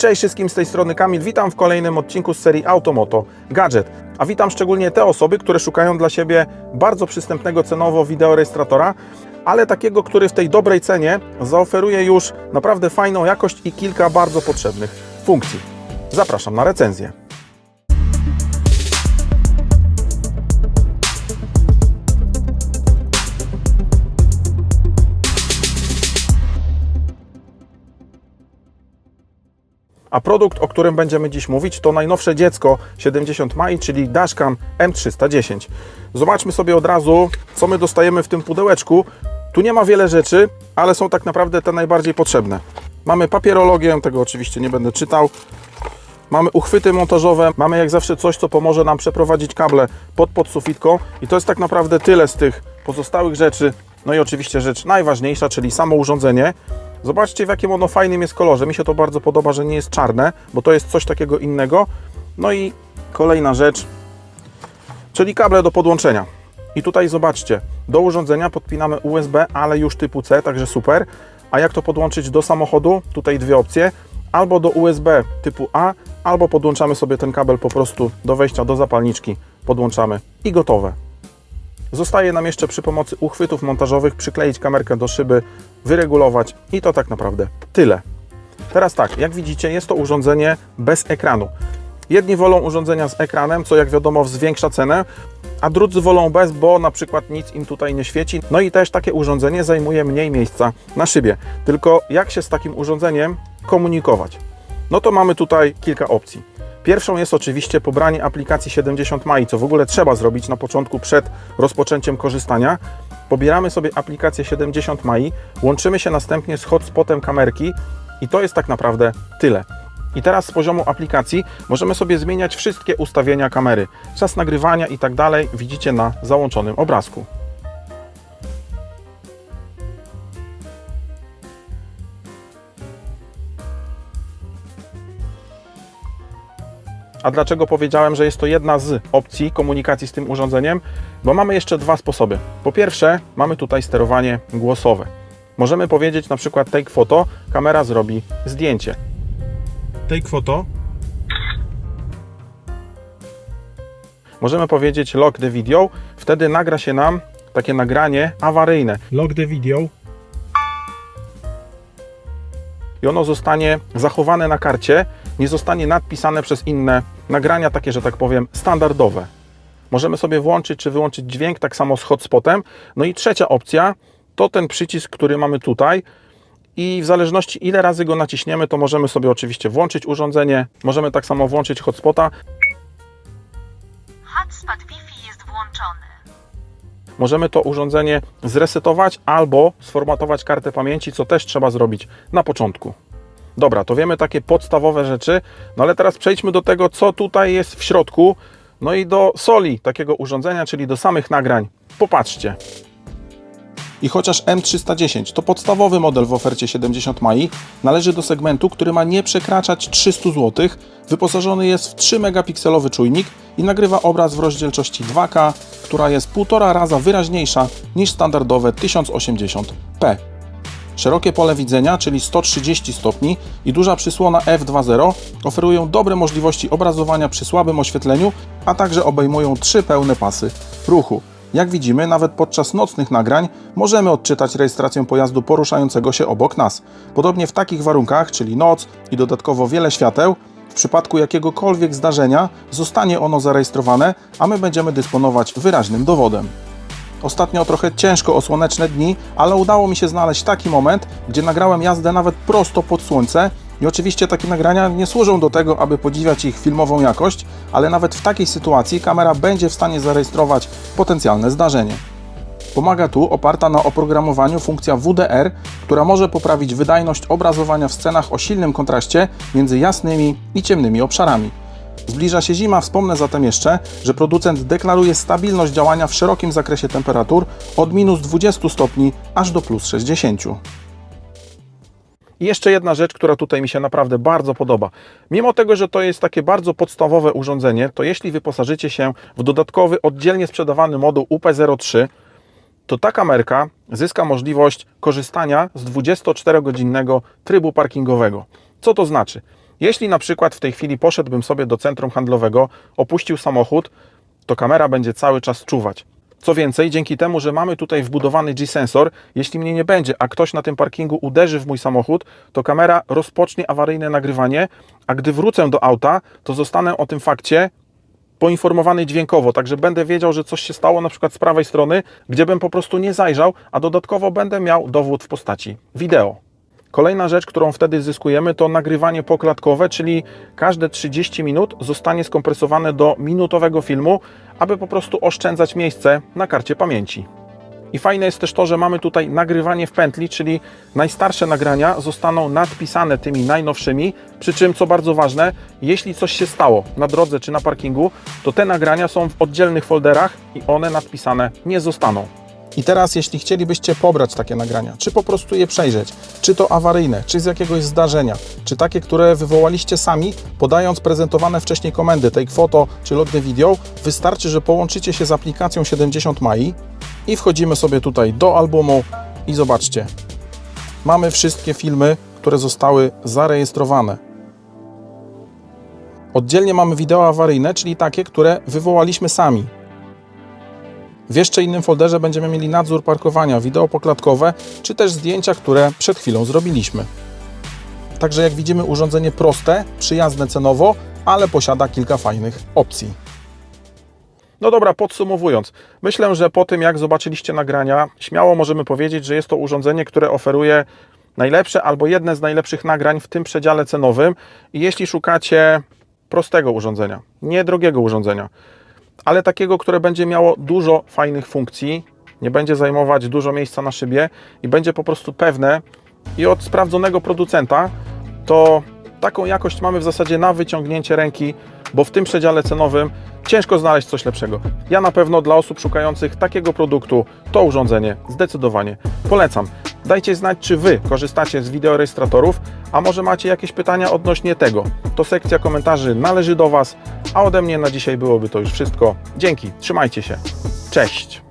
Cześć wszystkim z tej strony Kamil, witam w kolejnym odcinku z serii Automoto Gadget. A witam szczególnie te osoby, które szukają dla siebie bardzo przystępnego cenowo wideorejestratora, ale takiego, który w tej dobrej cenie zaoferuje już naprawdę fajną jakość i kilka bardzo potrzebnych funkcji. Zapraszam na recenzję. A produkt, o którym będziemy dziś mówić, to najnowsze dziecko 70 Mai, czyli Dashcam M310. Zobaczmy sobie od razu, co my dostajemy w tym pudełeczku. Tu nie ma wiele rzeczy, ale są tak naprawdę te najbardziej potrzebne. Mamy papierologię, tego oczywiście nie będę czytał. Mamy uchwyty montażowe, mamy jak zawsze coś, co pomoże nam przeprowadzić kable pod podsufitką i to jest tak naprawdę tyle z tych pozostałych rzeczy. No i oczywiście rzecz najważniejsza, czyli samo urządzenie. Zobaczcie w jakim ono fajnym jest kolorze. Mi się to bardzo podoba, że nie jest czarne, bo to jest coś takiego innego. No i kolejna rzecz, czyli kable do podłączenia. I tutaj zobaczcie, do urządzenia podpinamy USB, ale już typu C, także super. A jak to podłączyć do samochodu? Tutaj dwie opcje. Albo do USB typu A, albo podłączamy sobie ten kabel po prostu do wejścia do zapalniczki. Podłączamy i gotowe. Zostaje nam jeszcze przy pomocy uchwytów montażowych przykleić kamerkę do szyby, wyregulować i to tak naprawdę tyle. Teraz tak, jak widzicie jest to urządzenie bez ekranu. Jedni wolą urządzenia z ekranem, co jak wiadomo zwiększa cenę, a drudzy wolą bez, bo na przykład nic im tutaj nie świeci. No i też takie urządzenie zajmuje mniej miejsca na szybie. Tylko jak się z takim urządzeniem komunikować? No to mamy tutaj kilka opcji. Pierwszą jest oczywiście pobranie aplikacji 70 Mai, co w ogóle trzeba zrobić na początku przed rozpoczęciem korzystania. Pobieramy sobie aplikację 70 Mai, łączymy się następnie z hotspotem kamerki i to jest tak naprawdę tyle. I teraz z poziomu aplikacji możemy sobie zmieniać wszystkie ustawienia kamery. Czas nagrywania i tak dalej widzicie na załączonym obrazku. A dlaczego powiedziałem, że jest to jedna z opcji komunikacji z tym urządzeniem? Bo mamy jeszcze dwa sposoby. Po pierwsze, mamy tutaj sterowanie głosowe. Możemy powiedzieć na przykład take photo, kamera zrobi zdjęcie. Take photo. Możemy powiedzieć lock the video, wtedy nagra się nam takie nagranie awaryjne. Lock the video. I ono zostanie zachowane na karcie, nie zostanie nadpisane przez inne nagrania, takie, że tak powiem, standardowe. Możemy sobie włączyć czy wyłączyć dźwięk, tak samo z hotspotem. No i trzecia opcja to ten przycisk, który mamy tutaj. I w zależności ile razy go naciśniemy, to możemy sobie oczywiście włączyć urządzenie, możemy tak samo włączyć hotspota, Hotspot Wi-Fi jest włączony. możemy to urządzenie zresetować albo sformatować kartę pamięci, co też trzeba zrobić na początku. Dobra, to wiemy takie podstawowe rzeczy, no ale teraz przejdźmy do tego, co tutaj jest w środku, no i do soli takiego urządzenia, czyli do samych nagrań. Popatrzcie. I chociaż M310 to podstawowy model w ofercie 70 Mai, należy do segmentu, który ma nie przekraczać 300 zł, wyposażony jest w 3 megapikselowy czujnik i nagrywa obraz w rozdzielczości 2K, która jest półtora raza wyraźniejsza niż standardowe 1080p. Szerokie pole widzenia, czyli 130 stopni i duża przysłona f2.0 oferują dobre możliwości obrazowania przy słabym oświetleniu, a także obejmują trzy pełne pasy ruchu. Jak widzimy, nawet podczas nocnych nagrań możemy odczytać rejestrację pojazdu poruszającego się obok nas. Podobnie w takich warunkach, czyli noc i dodatkowo wiele świateł, w przypadku jakiegokolwiek zdarzenia zostanie ono zarejestrowane, a my będziemy dysponować wyraźnym dowodem. Ostatnio trochę ciężko o słoneczne dni, ale udało mi się znaleźć taki moment, gdzie nagrałem jazdę nawet prosto pod słońce. I oczywiście takie nagrania nie służą do tego, aby podziwiać ich filmową jakość, ale nawet w takiej sytuacji kamera będzie w stanie zarejestrować potencjalne zdarzenie. Pomaga tu oparta na oprogramowaniu funkcja WDR, która może poprawić wydajność obrazowania w scenach o silnym kontraście między jasnymi i ciemnymi obszarami. Zbliża się zima, wspomnę zatem jeszcze, że producent deklaruje stabilność działania w szerokim zakresie temperatur od minus 20 stopni aż do plus 60. I jeszcze jedna rzecz, która tutaj mi się naprawdę bardzo podoba. Mimo tego, że to jest takie bardzo podstawowe urządzenie, to jeśli wyposażycie się w dodatkowy, oddzielnie sprzedawany moduł UP03, to ta kamerka zyska możliwość korzystania z 24-godzinnego trybu parkingowego. Co to znaczy? Jeśli na przykład w tej chwili poszedłbym sobie do centrum handlowego, opuścił samochód, to kamera będzie cały czas czuwać. Co więcej, dzięki temu, że mamy tutaj wbudowany G-sensor, jeśli mnie nie będzie, a ktoś na tym parkingu uderzy w mój samochód, to kamera rozpocznie awaryjne nagrywanie, a gdy wrócę do auta, to zostanę o tym fakcie poinformowany dźwiękowo, także będę wiedział, że coś się stało na przykład z prawej strony, gdzie bym po prostu nie zajrzał, a dodatkowo będę miał dowód w postaci wideo. Kolejna rzecz, którą wtedy zyskujemy, to nagrywanie poklatkowe, czyli każde 30 minut zostanie skompresowane do minutowego filmu, aby po prostu oszczędzać miejsce na karcie pamięci. I fajne jest też to, że mamy tutaj nagrywanie w pętli, czyli najstarsze nagrania zostaną nadpisane tymi najnowszymi, przy czym, co bardzo ważne, jeśli coś się stało na drodze czy na parkingu, to te nagrania są w oddzielnych folderach i one nadpisane nie zostaną. I teraz, jeśli chcielibyście pobrać takie nagrania, czy po prostu je przejrzeć, czy to awaryjne, czy z jakiegoś zdarzenia, czy takie, które wywołaliście sami, podając prezentowane wcześniej komendy take photo czy log the video, wystarczy, że połączycie się z aplikacją 70 Mai i wchodzimy sobie tutaj do albumu i zobaczcie. Mamy wszystkie filmy, które zostały zarejestrowane. Oddzielnie mamy wideo awaryjne, czyli takie, które wywołaliśmy sami. W jeszcze innym folderze będziemy mieli nadzór parkowania, wideo poklatkowe, czy też zdjęcia, które przed chwilą zrobiliśmy. Także jak widzimy urządzenie proste, przyjazne cenowo, ale posiada kilka fajnych opcji. No dobra, podsumowując, myślę, że po tym jak zobaczyliście nagrania, śmiało możemy powiedzieć, że jest to urządzenie, które oferuje najlepsze albo jedne z najlepszych nagrań w tym przedziale cenowym. I jeśli szukacie prostego urządzenia, nie drogiego urządzenia, ale takiego, które będzie miało dużo fajnych funkcji, nie będzie zajmować dużo miejsca na szybie i będzie po prostu pewne i od sprawdzonego producenta, to taką jakość mamy w zasadzie na wyciągnięcie ręki, bo w tym przedziale cenowym ciężko znaleźć coś lepszego. Ja na pewno dla osób szukających takiego produktu to urządzenie zdecydowanie polecam. Dajcie znać, czy Wy korzystacie z wideorejestratorów, a może macie jakieś pytania odnośnie tego. To sekcja komentarzy należy do Was, a ode mnie na dzisiaj byłoby to już wszystko. Dzięki, trzymajcie się. Cześć!